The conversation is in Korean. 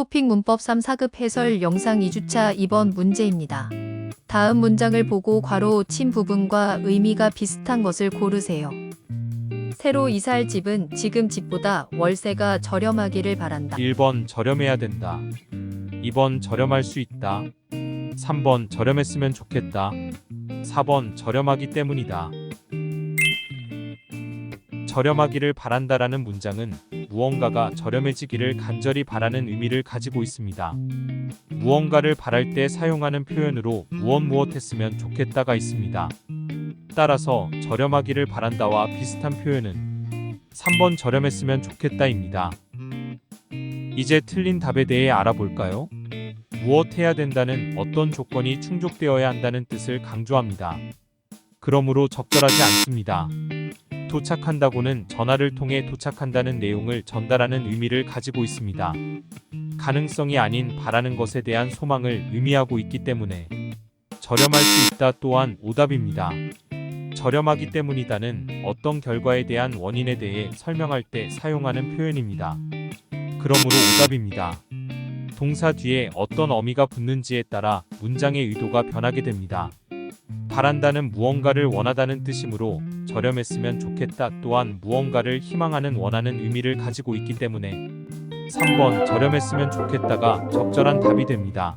토픽 문법 3 4급 해설 영상 2주차 2번 문제입니다. 다음 문장을 보고 괄호 친 부분과 의미가 비슷한 것을 고르세요. 새로 이사할 집은 지금 집보다 월세가 저렴하기를 바란다. 1번 저렴해야 된다. 2번 저렴할 수 있다. 3번 저렴했으면 좋겠다. 4번 저렴하기 때문이다. 저렴하기를 바란다라는 문장은 무언가가 저렴해지기를 간절히 바라는 의미를 가지고 있습니다. 무언가를 바랄 때 사용하는 표현으로 무엇 무엇 했으면 좋겠다가 있습니다. 따라서 저렴하기를 바란다와 비슷한 표현은 3번 저렴했으면 좋겠다입니다. 이제 틀린 답에 대해 알아볼까요? 무엇 해야 된다는 어떤 조건이 충족되어야 한다는 뜻을 강조합니다. 그러므로 적절하지 않습니다. 도착한다고는 전화를 통해 도착한다는 내용을 전달하는 의미를 가지고 있습니다. 가능성이 아닌 바라는 것에 대한 소망을 의미하고 있기 때문에 저렴할 수 있다 또한 오답입니다. 저렴하기 때문이다는 어떤 결과에 대한 원인에 대해 설명할 때 사용하는 표현입니다. 그러므로 오답입니다. 동사 뒤에 어떤 어미가 붙는지에 따라 문장의 의도가 변하게 됩니다. 바란다는 무언가를 원하다는 뜻이므로 저렴했으면 좋겠다 또한 무언가를 희망하는 원하는 의미를 가지고 있기 때문에 3번 저렴했으면 좋겠다가 적절한 답이 됩니다.